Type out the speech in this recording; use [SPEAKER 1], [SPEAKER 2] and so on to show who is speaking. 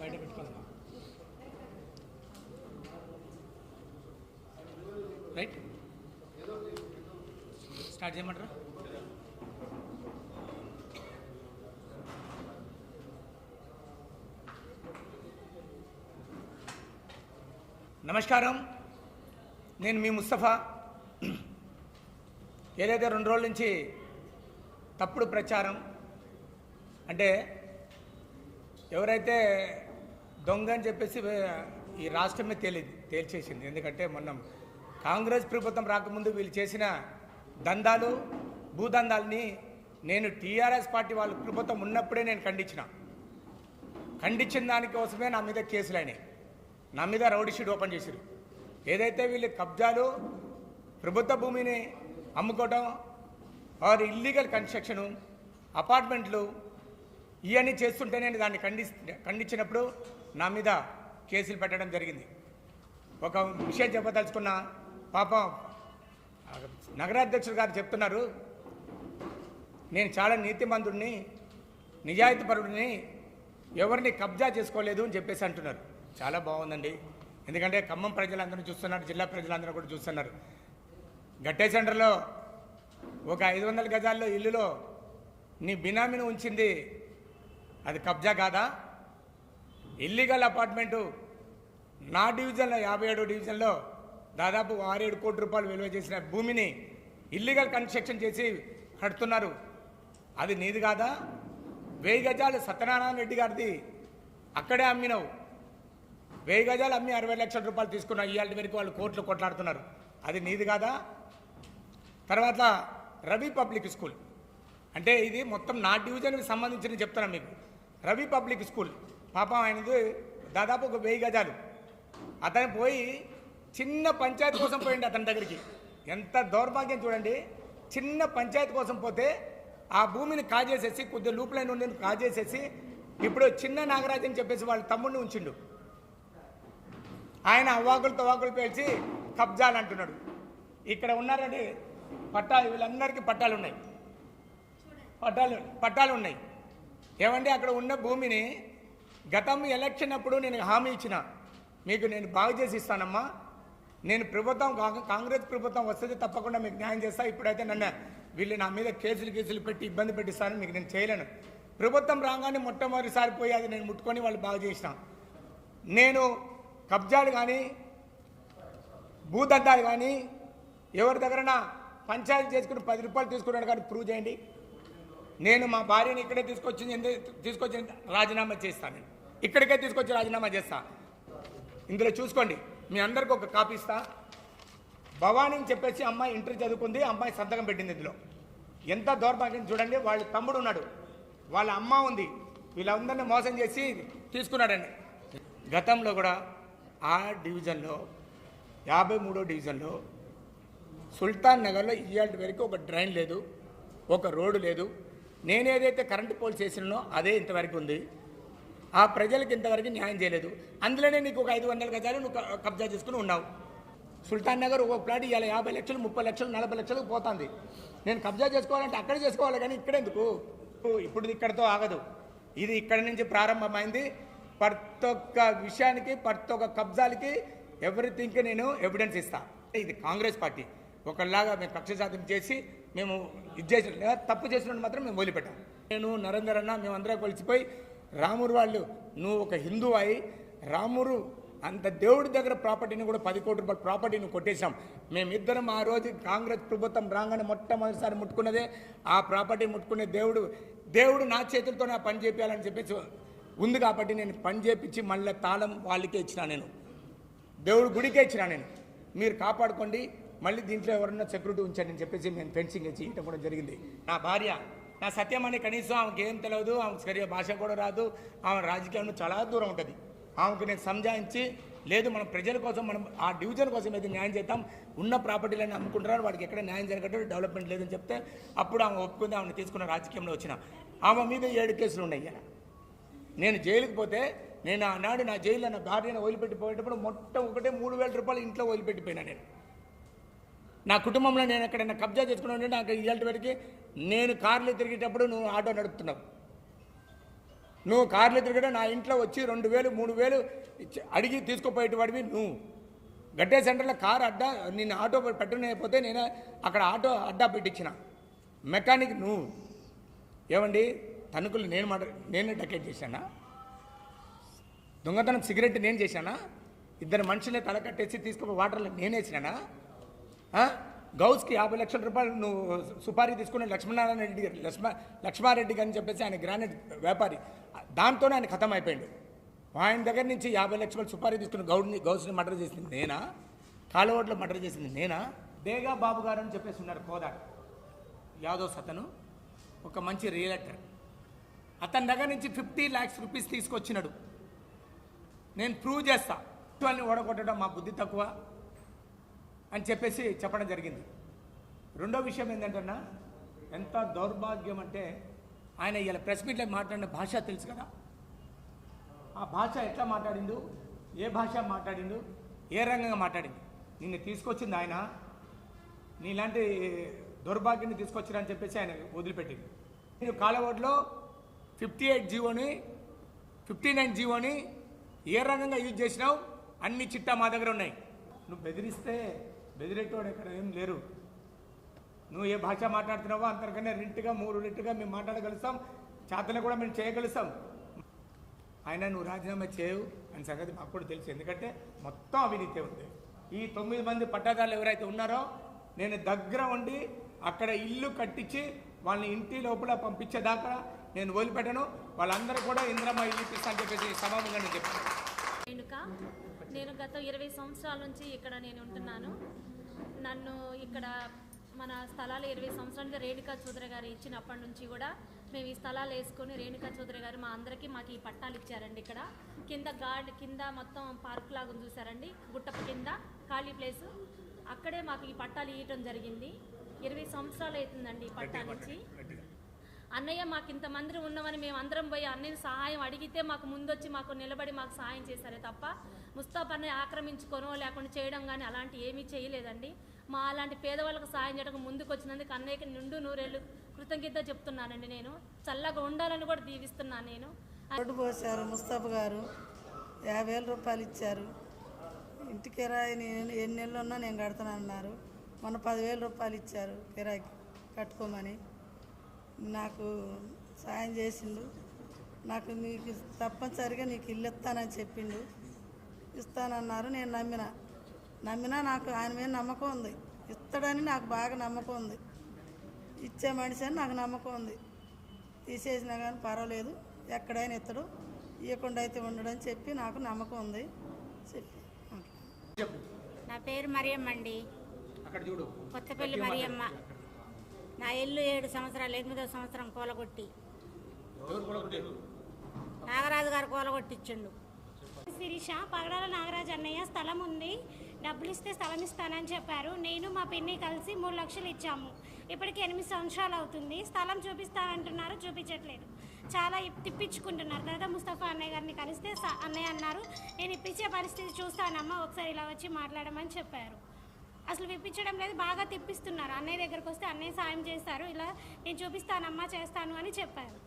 [SPEAKER 1] బయట right start చేయమంటారా? నమస్కారం. నేను మీ ముస్తఫా. ఏదైతే రెండు రోజుల నుంచి తప్పుడు ప్రచారం అంటే ఎవరైతే దొంగ అని చెప్పేసి ఈ రాష్ట్రమే తేలి తేల్చేసింది. ఎందుకంటే మొన్న కాంగ్రెస్ ప్రభుత్వం రాకముందు వీళ్ళు చేసిన దందాలు భూదందాలని నేను టీఆర్ఎస్ పార్టీ వాళ్ళ ప్రభుత్వం ఉన్నప్పుడే నేను ఖండించిన. ఖండించిన దానికోసమే నా మీద కేసులు అయినాయి. నా మీద రౌడీ షీట్ ఓపెన్ చేశారు ఏదైతే వీళ్ళు కబ్జాలు ప్రభుత్వ భూమిని అమ్ముకోవడం ఆర్ ఇల్లీగల్ కన్స్ట్రక్షను అపార్ట్మెంట్లు ఇవన్నీ చేస్తుంటే నేను దాన్ని ఖండి ఖండించినప్పుడు నా మీద కేసులు పెట్టడం జరిగింది. ఒక విషయం చెప్పదలుచుకున్న పాపం నగరాధ్యక్షుడు గారు చెప్తున్నారు నేను చాలా నీతిమంతుడిని నిజాయితీపరుడిని ఎవరిని కబ్జా చేసుకోలేదు అని చెప్పేసి అంటున్నారు. చాలా బాగుందండి. ఎందుకంటే ఖమ్మం ప్రజలందరూ చూస్తున్నారు జిల్లా ప్రజలందరూ కూడా చూస్తున్నారు. గట్టే సెంటర్లో ఒక ఐదు వందల గజాల్లో ఇల్లులో నీ బినామీని ఉంచింది అది కబ్జా కాదా? ఇల్లీగల్ అపార్ట్మెంటు నా డివిజన్లో యాభై ఏడో డివిజన్లో దాదాపు ఆరేడు కోట్ల రూపాయలు విలువ చేసిన భూమిని ఇల్లీగల్ కన్స్ట్రక్షన్ చేసి కడుతున్నారు. అది నీది కాదా? వెయ్యి గజాలు సత్యనారాయణ రెడ్డి గారిది అక్కడే అమ్మినావు. వెయ్యి గజాలు అమ్మి అరవై లక్షల రూపాయలు తీసుకున్నావు ఇవాళ వరకు వాళ్ళు కోట్లు కొట్లాడుతున్నారు. అది నీది కాదా? తర్వాత రవి పబ్లిక్ స్కూల్. అంటే ఇది మొత్తం నా డివిజన్కి సంబంధించిన చెప్తున్నాను మీకు. Ravi public school. పాపం ఆయనది దాదాపు ఒక వెయ్యి గజాలు. అతను పోయి చిన్న పంచాయతీ కోసం పోయింది అతని దగ్గరికి. ఎంత దౌర్భాగ్యం చూడండి. చిన్న పంచాయతీ కోసం పోతే ఆ భూమిని కాజేసేసి కొద్ది లూపులైన ఉండి కాజేసేసి ఇప్పుడు చిన్న నాగరాజు అని చెప్పేసి వాళ్ళ తమ్ముడిని ఉంచిండు. ఆయన అవ్వాకులతో అవ్వాకులు పేల్చి కబ్జాలు అంటున్నాడు. ఇక్కడ ఉన్నారండి పట్టాలు వీళ్ళందరికీ పట్టాలు ఉన్నాయి. పట్టాలు పట్టాలు ఉన్నాయి. ఏమంటే అక్కడ ఉన్న భూమిని గతం ఎలక్షన్ అప్పుడు నేను హామీ ఇచ్చిన. మీకు నేను బాగు చేసి ఇస్తానమ్మా. నేను ప్రభుత్వం కాంగ్రెస్ ప్రభుత్వం వస్తుంది తప్పకుండా మీకు న్యాయం చేస్తా. ఇప్పుడైతే నన్ను వీళ్ళు నా మీద కేసులు కేసులు పెట్టి ఇబ్బంది పెట్టిస్తాను మీకు నేను చేయలేను. ప్రభుత్వం రాగానే మొట్టమొదటిసారి పోయి అది నేను ముట్టుకొని వాళ్ళు బాగు చేసిన. నేను కబ్జాలు కానీ భూదందాలు కానీ ఎవరి దగ్గర పంచాయతీ చేసుకుని పది రూపాయలు తీసుకున్నాడు కానీ ప్రూవ్ చేయండి. నేను మా భార్యని ఇక్కడే తీసుకొచ్చింది ఎందుకు తీసుకొచ్చి రాజీనామా చేస్తాను ఇక్కడికే తీసుకొచ్చి రాజీనామా చేస్తా. ఇందులో చూసుకోండి మీ అందరికి ఒక కాపీ ఇస్తా. భవానీ చెప్పేసి అమ్మాయి ఇంటర్ చదువుకుంది అమ్మాయి సంతకం పెట్టింది ఇందులో. ఎంత దౌర్భాగ్యం చూడండి వాళ్ళ తమ్ముడు ఉన్నాడు. వాళ్ళ అమ్మ ఉంది. వీళ్ళందరినీ మోసం చేసి తీసుకున్నాడండి. గతంలో కూడా ఆ డివిజన్లో యాభై మూడో డివిజన్లో సుల్తాన్ నగర్లో ఇవాళ వరకు ఒక డ్రైన్ లేదు ఒక రోడ్డు లేదు. నేనేదైతే కరెంటు పోల్ చేసినానో అదే ఇంతవరకు ఉంది. ఆ ప్రజలకు ఇంతవరకు న్యాయం చేయలేదు. అందులోనే నీకు ఒక ఐదు వందల గజాలు నువ్వు కబ్జా చేసుకుని ఉన్నావు. సుల్తాన్ నగర్ ఒక ప్లాట్ ఇవాళ యాభై లక్షలు ముప్పై లక్షలు నలభై లక్షలకు పోతుంది. నేను కబ్జా చేసుకోవాలంటే అక్కడ చేసుకోవాలి కానీ ఇక్కడెందుకు ఇప్పుడు ఇక్కడతో ఆగదు. ఇది ఇక్కడ నుంచి ప్రారంభమైంది. ప్రతి ఒక్క విషయానికి ప్రతి ఒక్క కబ్జాలకి ఎవ్రీథింగ్కి నేను ఎవిడెన్స్ ఇస్తాను ఇది కాంగ్రెస్ పార్టీ. ఒకళ్ళలాగా మేము కక్ష సాధన చేసి మేము ఇది చేసిన లేదా తప్పు చేసినట్టు మాత్రం మేము వదిలిపెట్టాం. నేను నరేందర్ అన్న మేమందరం కలిసిపోయి రామురు వాళ్ళు నువ్వు ఒక హిందూ అయి రామురు అంత దేవుడి దగ్గర ప్రాపర్టీని కూడా పది కోట్ల రూపాయల ప్రాపర్టీని కొట్టేశాం. మేమిద్దరం ఆ రోజు కాంగ్రెస్ ప్రభుత్వం రాగానే మొట్టమొదటిసారి ముట్టుకున్నదే ఆ ప్రాపర్టీ ముట్టుకునే దేవుడు దేవుడు నా చేతులతో నా పని చేపించాలని చెప్పేసి ఉంది కాబట్టి నేను పని చేపించి మళ్ళీ తాళం వాళ్ళకే ఇచ్చిన నేను. దేవుడు గుడికే ఇచ్చిన నేను. మీరు కాపాడుకోండి మళ్ళీ దీంట్లో ఎవరన్నా సెక్యూరిటీ ఉంచారని చెప్పేసి నేను ఫెన్సింగ్ చేయటం కూడా జరిగింది. నా భార్య నా సత్యం అని కనీసం ఆమెకి ఏం తెలియదు ఆమెకు సరిగా భాష కూడా రాదు ఆమె రాజకీయాలను చాలా దూరం ఉంటుంది. ఆమెకు నేను సంజాయించి లేదు మనం ప్రజల కోసం మనం ఆ డివిజన్ కోసం అయితే న్యాయం చేద్దాం ఉన్న ప్రాపర్టీలన్నీ అమ్ముకుంటున్నారు వాడికి ఎక్కడ న్యాయం జరగట్లేదు డెవలప్మెంట్ లేదని చెప్తే అప్పుడు ఆమె ఒప్పుకుంది ఆమెను తీసుకున్న రాజకీయంలో వచ్చిన. ఆమె మీద ఏడు కేసులు ఉన్నాయి నేను జైలుకి పోతే నేను ఆనాడు నా జైల్లో నా భార్యను వదిలిపెట్టి పోయేటప్పుడు మొట్ట ఒకటే మూడు వేల రూపాయలు ఇంట్లో వదిలిపెట్టిపోయినా నేను. నా కుటుంబంలో నేను ఎక్కడైనా కబ్జా చేసుకున్నాను నాకు ఇవాళ వరకు నేను కార్లు తిరిగేటప్పుడు నువ్వు ఆటో నడుపుతున్నావు. నువ్వు కార్లు తిరగడం నా ఇంట్లో వచ్చి రెండు వేలు మూడు వేలు అడిగి తీసుకుపోయేటివాడివి నువ్వు. గడ్డే సెంటర్లో కారు అడ్డా నేను ఆటో పెట్టనైపోతే నేను అక్కడ ఆటో అడ్డా పెట్టించిన. మెకానిక్ నువ్వు. ఏమండి? తణుకులు నేను మాట నేను డకెట్ చేశానా? దొంగతనం సిగరెట్ నేను చేశానా? ఇద్దరు మనుషులే తల కట్టేసి తీసుకుపోయి వాటర్లో నేనేసినానా? గౌస్కి యాభై లక్షల రూపాయలు నువ్వు సుపారీ తీసుకుని లక్ష్మీనారాయణ రెడ్డి గారు లక్ష్మ లక్ష్మారెడ్డి గారు అని చెప్పేసి ఆయన గ్రానైట్ వ్యాపారి. దాంతోనే ఆయన ఖతం అయిపోయాడు ఆయన దగ్గర నుంచి యాభై లక్షల సుపారీ తీసుకుని గౌడ్ని గౌస్ని మర్డర్ చేసింది నేనా? కాలువట్లో మర్డర్ చేసింది నేనా? దేగా బాబు గారు అని చెప్పేసి ఉన్నారు కోదాడు. యాదవ్ అతను ఒక మంచి రియల్టర్ అతని దగ్గర నుంచి ఫిఫ్టీ ల్యాక్స్ రూపీస్ తీసుకొచ్చినాడు. నేను ప్రూవ్ చేస్తా. వాళ్ళని ఓడగొట్టడం మా బుద్ధి తక్కువ. అని చెప్పేసి చెప్పడం జరిగింది. రెండో విషయం ఏంటంటన్నా ఎంత దౌర్భాగ్యం అంటే ఆయన ఇలా ప్రెస్ మీట్లో మాట్లాడిన భాష తెలుసు కదా. ఆ భాష ఎట్లా మాట్లాడిండు ఏ భాష మాట్లాడిండు ఏ రంగంగా మాట్లాడింది నిన్ను తీసుకొచ్చింది ఆయన నీలాంటి దౌర్భాగ్యాన్ని తీసుకొచ్చారని చెప్పేసి ఆయన వదిలిపెట్టింది నేను కాలవోడ్లో ఫిఫ్టీ ఎయిట్ జీవోని ఫిఫ్టీ నైన్ జీవోని ఏ రంగంగా యూజ్ చేసినావు? అన్ని చిట్టా మా దగ్గర ఉన్నాయి. నువ్వు బెదిరిస్తే బెదిరేటోడు ఇక్కడ ఏం లేరు. నువ్వు ఏ భాష మాట్లాడుతున్నావో అంతకన్నా రెంట్గా మూడు రెంట్గా మేము మాట్లాడగలుస్తాం. చేతను కూడా మేము చేయగలుస్తాం. ఆయన నువ్వు రాజీనామా చేయవు అని సంగతి మాకు కూడా తెలుసు. ఎందుకంటే మొత్తం అవినీతి ఉంది. ఈ తొమ్మిది మంది పట్టాదారులు ఎవరైతే ఉన్నారో నేను దగ్గర ఉండి అక్కడ ఇల్లు కట్టించి వాళ్ళని ఇంటి లోపల పంపించేదాకా నేను వదిలిపెట్టను. వాళ్ళందరూ కూడా ఇంద్రమ్మ ఇల్లు ఇప్పిస్తా అని చెప్పేసి సభాముగా నేను చెప్పాను
[SPEAKER 2] నేను గత ఇరవై సంవత్సరాల నుంచి ఇక్కడ నేను ఉంటున్నాను. నన్ను ఇక్కడ మన స్థలాలు ఇరవై సంవత్సరాలుగా రేణుకా చౌదరి గారు ఇచ్చినప్పటి నుంచి కూడా మేము ఈ స్థలాలు వేసుకొని రేణుకా చౌదరి గారు మా అందరికీ మాకు ఈ పట్టాలు ఇచ్చారండి ఇక్కడ. కింద గార్డ్ కింద మొత్తం పార్క్ లాగా చూసారండి. గుట్టపు కింద ఖాళీ ప్లేసు. అక్కడే మాకు ఈ పట్టాలు ఇవ్వటం జరిగింది. ఇరవై సంవత్సరాలు అవుతుందండి ఈ పట్టాలు
[SPEAKER 1] గట్టిగా.
[SPEAKER 2] అన్నయ్య మాకు ఇంతమంది ఉన్నామని మేము అందరం పోయి అన్నయ్య సహాయం అడిగితే మాకు ముందొచ్చి మాకు నిలబడి మాకు సహాయం చేశారే తప్ప ముస్తాఫ్ అన్నయ్య ఆక్రమించుకోనో లేకుండా చేయడం కానీ అలాంటి ఏమీ చేయలేదండి. మా అలాంటి పేదవాళ్ళకు సహాయం చేయడానికి ముందుకు వచ్చినందుకు అన్నయ్యకి నిండు నూరేళ్ళు కృతజ్ఞత చెప్తున్నానండి నేను. చల్లగా ఉండాలని కూడా దీవిస్తున్నాను నేను.
[SPEAKER 3] రోడ్డు పోసారు ముస్తాఫా గారు. యాభై వేల రూపాయలు ఇచ్చారు. ఇంటి కిరాయి నేను ఎన్ని నెలలు ఉన్నా నేను కడతానన్నారు. మొన్న పదివేల రూపాయలు ఇచ్చారు కిరాయికి కట్టుకోమని. నాకు సాయం చేసిండు. నాకు నీకు తప్పనిసరిగా నీకు ఇల్లు ఇస్తానని చెప్పిండు. ఇస్తానన్నారు నేను నమ్మిన. నమ్మినా నాకు ఆయన మీద నమ్మకం ఉంది. ఇస్తాడని నాకు బాగా నమ్మకం ఉంది. ఇచ్చే మనిషి అని నాకు నమ్మకం ఉంది. తీసేసినా కానీ పర్వాలేదు. ఎక్కడైనా ఇత్తడు ఇవ్వకుండా అయితే ఉండడని చెప్పి నాకు నమ్మకం ఉంది. చెప్పి.
[SPEAKER 4] నా పేరు మరియమ్మ అండి.
[SPEAKER 1] అక్కడ చూడు.
[SPEAKER 4] కొత్తపల్లి మరియమ్మ. ఆ ఇల్లు ఏడు సంవత్సరాలు ఎనిమిదో సంవత్సరం కూలగొట్టి. నాగరాజు గారు కూలగొట్టించిండు
[SPEAKER 5] శిరీష పగడాల నాగరాజు అన్నయ్య స్థలం ఉంది. డబ్బులు ఇస్తే స్థలం ఇస్తానని చెప్పారు. నేను మా పిన్ని కలిసి మూడు లక్షలు ఇచ్చాము. ఇప్పటికి ఎనిమిది సంవత్సరాలు అవుతుంది. స్థలం చూపిస్తానంటున్నారు చూపించట్లేదు. చాలా ఇప్- తిప్పించుకుంటున్నారు. తర్వాత ముస్తఫా అన్నయ్య గారిని కలిస్తే అన్నయ్య అన్నారు. నేను ఇప్పించే పరిస్థితి చూస్తానమ్మా ఒకసారి ఇలా వచ్చి మాట్లాడమని చెప్పారు. అసలు విప్పించడం లేదు బాగా తిప్పిస్తున్నారు. అన్నయ్య దగ్గరకు వస్తే అన్నయ్య సాయం చేస్తారు. ఇలా నేను చూపిస్తానమ్మా చేస్తాను అని చెప్పారు.